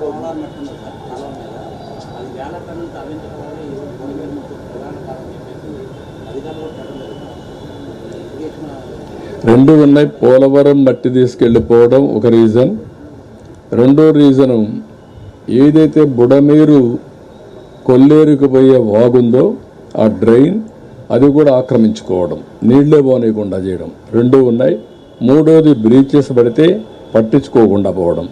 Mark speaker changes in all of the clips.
Speaker 1: అది వేల టన్నులు తరలించడం వల్ల ఈ రోజు ప్రధాన కారణం చెప్పేసి అధికారులు పెట్టడం
Speaker 2: రెండు ఉన్నాయి. పోలవరం మట్టి తీసుకెళ్ళిపోవడం ఒక రీజన్ రెండో రీజను ఏదైతే బుడమీరు కొల్లేరుకు పోయే వాగుందో ఆ డ్రైన్ అది కూడా ఆక్రమించుకోవడం నీళ్ళే పోనీయకుండా చేయడం. రెండు ఉన్నాయి. మూడోది బ్రీచెస్ పడితే పట్టించుకోకుండా పోవడం.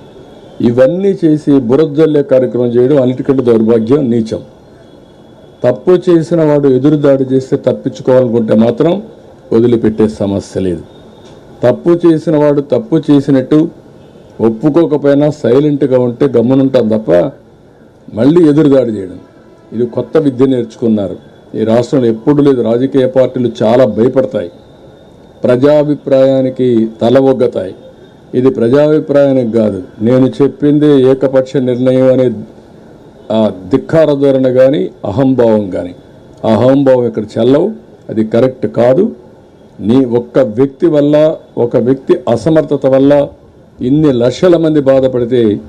Speaker 2: ఇవన్నీ చేసి బురదల్లే కార్యక్రమం చేయడం అన్నిటికంటే దౌర్భాగ్యం నీచం. తప్పు చేసిన వాడు ఎదురుదాడి చేస్తే తప్పించుకోవాలనుకుంటే మాత్రం వదిలిపెట్టే సమస్య లేదు. తప్పు చేసిన వాడు తప్పు చేసినట్టు ఒప్పుకోకపోయినా సైలెంట్గా ఉంటే గమ్మునుంటాం తప్ప మళ్ళీ ఎదురుదాడి చేయడం. ఇది కొత్త విద్య నేర్చుకున్నారు. ఈ రాష్ట్రంలో ఎప్పుడు లేదు. రాజకీయ పార్టీలు చాలా భయపడతాయి. ప్రజాభిప్రాయానికి తల ఒగ్గతాయి. ఇది ప్రజాభిప్రాయానికి కాదు. నేను చెప్పింది ఏకపక్ష నిర్ణయం అనే ఆ ధిక్కార ధోరణ కానీ అహంభావం కానీ ఆ అహంభావం ఇక్కడ చెల్లవు? అది కరెక్ట్ కాదు. నీ ఒక్క వ్యక్తి వల్ల ఒక వ్యక్తి అసమర్థత వల్ల ఇన్ని లక్షల మంది బాధపడితే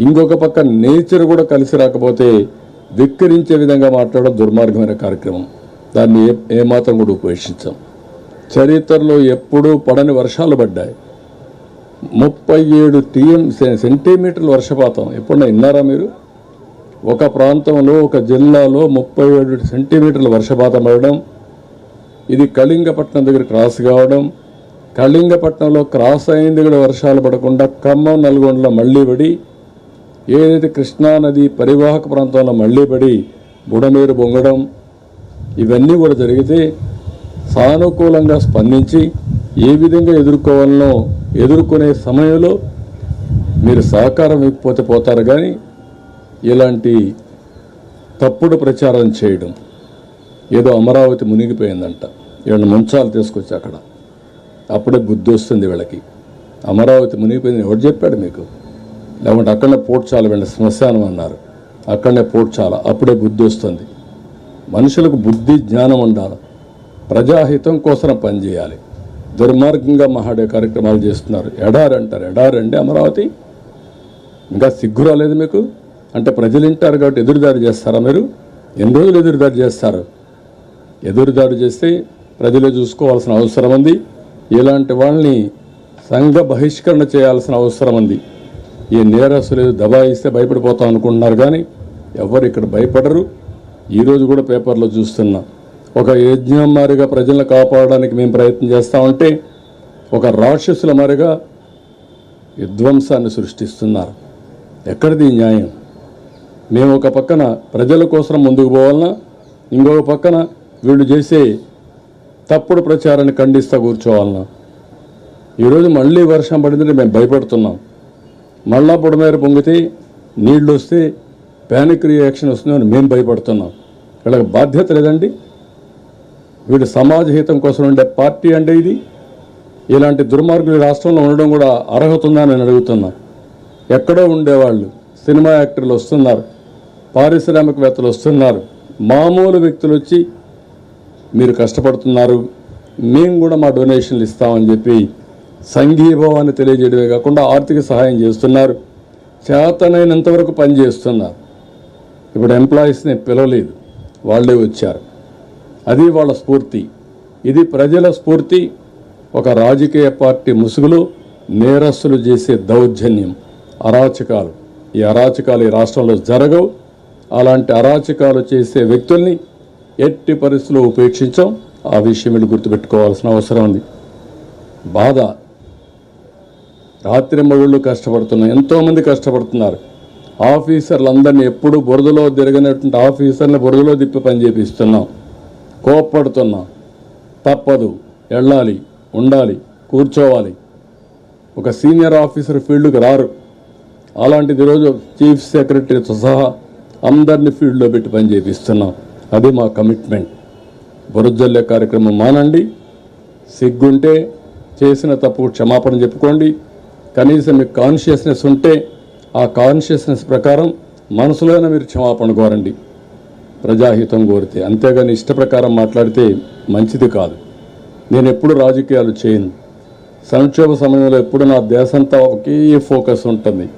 Speaker 2: ఇంకొక పక్క నేచర్ కూడా కలిసి రాకపోతే ధిక్కరించే విధంగా మాట్లాడడం దుర్మార్గమైన కార్యక్రమం. దాన్ని ఏ ఏమాత్రం కూడా ఉపేక్షించాం. చరిత్రలో ఎప్పుడూ పడని వర్షాలు పడ్డాయి. ముప్పై ఏడు టీఎం సెంటీమీటర్ల వర్షపాతం ఎప్పుడన్నా విన్నారా మీరు? ఒక ప్రాంతంలో ఒక జిల్లాలో ముప్పై ఏడు సెంటీమీటర్ల వర్షపాతం పడడం ఇది కళింగపట్నం దగ్గర క్రాస్ కావడం కళింగపట్నంలో క్రాస్ అయింది కూడా వర్షాలు పడకుండా ఖమ్మం నల్గొండలో మళ్ళీ పడి ఏదైతే కృష్ణానది పరివాహక ప్రాంతంలో మళ్ళీ పడి బుడమేరు బొంగడం ఇవన్నీ కూడా జరిగితే సానుకూలంగా స్పందించి ఏ విధంగా ఎదుర్కోవాలనో ఎదుర్కొనే సమయంలో మీరు సహకారం ఇవ్వకపోతే పోతారు కానీ ఇలాంటి తప్పుడు ప్రచారం చేయడం ఏదో అమరావతి మునిగిపోయిందంట. వీళ్ళని మంచాలు తీసుకొచ్చి అక్కడ. అప్పుడే బుద్ధి వస్తుంది వీళ్ళకి. అమరావతి మునిగిపోయింది ఎవరు చెప్పాడు మీకు? లేకుంటే అక్కడనే పోడ్చాల వీళ్ళ శ్మశానం అన్నారు. అక్కడనే పోడ్చాల? అప్పుడే బుద్ధి వస్తుంది. మనుషులకు బుద్ధి జ్ఞానం ఉండాలి. ప్రజాహితం కోసం పనిచేయాలి దుర్మార్గంగా మహాడే కార్యక్రమాలు చేస్తున్నారు. ఎడారి అంటారు. ఎడారి అండి అమరావతి. ఇంకా సిగ్గు రాలేదు మీకు? అంటే ప్రజలు వింటారు కాబట్టి ఎదురుదారి చేస్తారా మీరు? ఎన్ని రోజులు ఎదురుదారి చేస్తారు? ఎదురుదారి చేస్తే ప్రజలే చూసుకోవాల్సిన అవసరం ఉంది. ఇలాంటి వాళ్ళని సంఘ బహిష్కరణ చేయాల్సిన అవసరం ఉంది. ఈ నేరస్తులు దబాయిస్తే భయపడిపోతాం అనుకుంటున్నారు కానీ ఎవరు ఇక్కడ భయపడరు. ఈరోజు కూడా పేపర్లో చూస్తున్నా. ఒక యజ్ఞం మారిగా ప్రజలను కాపాడడానికి మేము ప్రయత్నం చేస్తా ఉంటే ఒక రాక్షసుల మారిగా విధ్వంసాన్ని సృష్టిస్తున్నారు. ఎక్కడిది న్యాయం? మేము ఒక పక్కన ప్రజల కోసం ముందుకు పోవాలన్నా ఇంకొక పక్కన వీళ్ళు చేసే తప్పుడు ప్రచారాన్ని ఖండిస్తూ కూర్చోవాలన్నా. ఈరోజు మళ్ళీ వర్షం పడిందంటే మేము భయపడుతున్నాం. మళ్ళా పొడమేర పొంగితే నీళ్ళు వస్తే ప్యానిక్ రియాక్షన్ వస్తుందని మేము భయపడుతున్నాం. వీళ్ళకి బాధ్యత లేదండి. వీడు సమాజ హితం కోసం ఉండే పార్టీ అంటే ఇది. ఇలాంటి దుర్మార్గులు రాష్ట్రంలో ఉండడం కూడా అర్హత ఉందా నేను అడుగుతున్నా. ఎక్కడో ఉండేవాళ్ళు సినిమా యాక్టర్లు వస్తున్నారు పారిశ్రామికవేత్తలు వస్తున్నారు. మామూలు వ్యక్తులు వచ్చి మీరు కష్టపడుతున్నారు మేము కూడా మా డొనేషన్లు ఇస్తామని చెప్పి సంఘీభావాన్ని తెలియజేయడమే కాకుండా ఆర్థిక సహాయం చేస్తున్నారు. చేతనైనంతవరకు పనిచేస్తున్నారు ఇప్పుడు ఎంప్లాయీస్ని పిలవలేదు. వాళ్ళే వచ్చారు. అది వాళ్ళ స్ఫూర్తి. ఇది ప్రజల స్ఫూర్తి. ఒక రాజకీయ పార్టీ ముసుగులో నేరస్తులు చేసే దౌర్జన్యం. అరాచకాలు. ఈ అరాచకాలు ఈ రాష్ట్రంలో జరగవు. అలాంటి అరాచకాలు చేసే వ్యక్తుల్ని ఎట్టి పరిస్థితుల్లో ఉపేక్షించాం. ఆ విషయం వీళ్ళు గుర్తుపెట్టుకోవాల్సిన అవసరం ఉంది. బాధ. రాత్రి మగుళ్ళు కష్టపడుతున్నాం ఎంతోమంది కష్టపడుతున్నారు. ఆఫీసర్లందరినీ ఎప్పుడు బురదలో తిరగనటువంటి ఆఫీసర్ని బురదలో తిప్పి పని చేపిస్తున్నాం. కోప్పడుతున్నా. తప్పదు. వెళ్ళాలి ఉండాలి కూర్చోవాలి. ఒక సీనియర్ ఆఫీసర్ ఫీల్డ్కి రారు. అలాంటిది ఈరోజు చీఫ్ సెక్రటరీతో సహా అందరినీ ఫీల్డ్లో పెట్టి పని చేపిస్తున్నాం. అది మా కమిట్మెంట్. బురజల్లే కార్యక్రమం మానండి. సిగ్గుంటే చేసిన తప్పు క్షమాపణ చెప్పుకోండి. కనీసం మీకు కాన్షియస్నెస్ ఉంటే ఆ కాన్షియస్నెస్ ప్రకారం మనసులోనే మీరు క్షమాపణ కోరండి. ప్రజాహితం కోరితే. అంతేగాని ఇష్ట ప్రకారం మాట్లాడితే మంచిది కాదు. నేను ఎప్పుడు రాజకీయాలు చేయను. సంక్షోభ సమయంలో ఎప్పుడు నా దేశంతా ఒకే ఫోకస్ ఉంటుంది.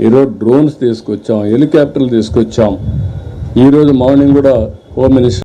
Speaker 2: ఈరోజు డ్రోన్స్ తీసుకొచ్చాం హెలికాప్టర్లు తీసుకొచ్చాం. ఈరోజు మార్నింగ్ కూడా హోమ్ మినిస్టర్